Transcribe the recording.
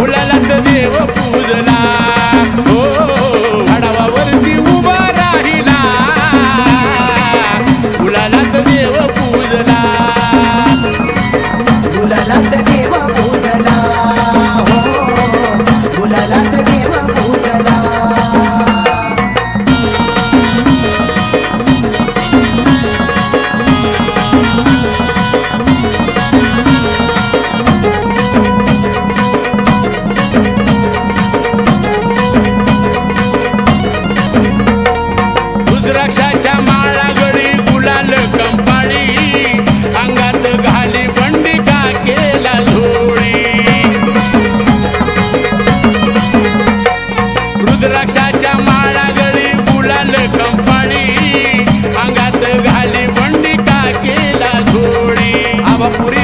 உழலன் Muri.